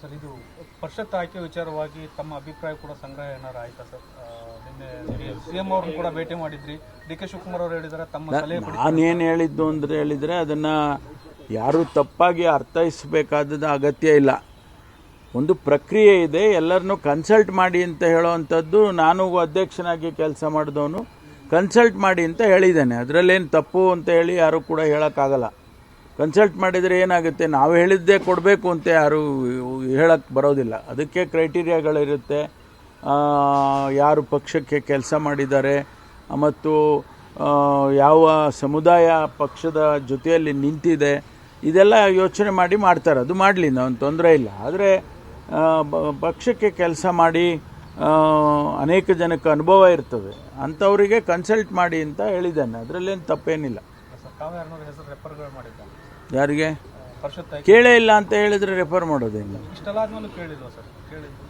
Sir ಇದು ಪರಿಷತ್ ಆಯ್ಕೆ ವಿಚಾರವಾಗಿ ತಮ್ಮ ಅಭಿಪ್ರಾಯ ಕೂಡ ಸಂಗ್ರಹ ಏನಾರು ಆಯ್ತಾ ಸರ್? ನಿನ್ನೆ ಸಿಎಂ ಅವ್ರನ್ನ ಕೂಡ ಭೇಟಿ ಮಾಡಿದ್ರಿ. ಡಿ ಕೆ ಶಿವಕುಮಾರ್ ಅವರು ಹೇಳಿದ್ದಾರೆ ತಮ್ಮ ಸಲಹೆ ನಾನೇನು ಹೇಳಿದ್ದು ಅಂದರೆ ಹೇಳಿದರೆ ಅದನ್ನು ಯಾರು ತಪ್ಪಾಗಿ ಅರ್ಥೈಸಬೇಕಾದ ಅಗತ್ಯ ಇಲ್ಲ. ಒಂದು ಪ್ರಕ್ರಿಯೆ ಇದೆ ಎಲ್ಲರನ್ನೂ ಕನ್ಸಲ್ಟ್ ಮಾಡಿ ಅಂತ ಹೇಳೋವಂಥದ್ದು ನಾನು ಅಧ್ಯಕ್ಷನಾಗಿ ಕೆಲಸ ಮಾಡಿದವನು ಕನ್ಸಲ್ಟ್ ಮಾಡಿ ಅಂತ ಹೇಳಿದ್ದೇನೆ. ಅದರಲ್ಲೇನು ತಪ್ಪು ಅಂತ ಹೇಳಿ ಯಾರು ಕೂಡ ಹೇಳೋಕ್ಕಾಗಲ್ಲ. ಕನ್ಸಲ್ಟ್ ಮಾಡಿದರೆ ಏನಾಗುತ್ತೆ? ನಾವು ಹೇಳಿದ್ದೇ ಕೊಡಬೇಕು ಅಂತ ಯಾರು ಹೇಳಕ್ಕೆ ಬರೋದಿಲ್ಲ. ಅದಕ್ಕೆ ಕ್ರೈಟೀರಿಯಾಗಳಿರುತ್ತೆ. ಯಾರು ಪಕ್ಷಕ್ಕೆ ಕೆಲಸ ಮಾಡಿದ್ದಾರೆ, ಮತ್ತು ಯಾವ ಸಮುದಾಯ ಪಕ್ಷದ ಜೊತೆಯಲ್ಲಿ ನಿಂತಿದೆ, ಇದೆಲ್ಲ ಯೋಚನೆ ಮಾಡಿ ಮಾಡ್ತಾರೆ. ಅದು ಮಾಡಲಿ ನಾವು ತೊಂದರೆ ಇಲ್ಲ. ಆದರೆ ಪಕ್ಷಕ್ಕೆ ಕೆಲಸ ಮಾಡಿ ಅನೇಕ ಜನಕ್ಕೆ ಅನುಭವ ಇರ್ತದೆ. ಅಂಥವರಿಗೆ ಕನ್ಸಲ್ಟ್ ಮಾಡಿ ಅಂತ ಹೇಳಿದ್ದೇನೆ. ಅದರಲ್ಲೇನು ತಪ್ಪೇನಿಲ್ಲ. ಯಾರನ್ನಾರು ಹೆಸರು ರೆಫರ್ಗಳು ಮಾಡಿದ್ದ ಯಾರಿಗೆ? ಪರಿಷತ್ ಕೇಳೇ ಇಲ್ಲ ಅಂತ ಹೇಳಿದ್ರೆ ರೆಫರ್ ಮಾಡೋದೇನು? ಇಷ್ಟೆಲ್ಲ ಆದ್ಮೇಲೆ ಕೇಳಿಲ್ವಾ ಸರ್? ಕೇಳಿದ್ದು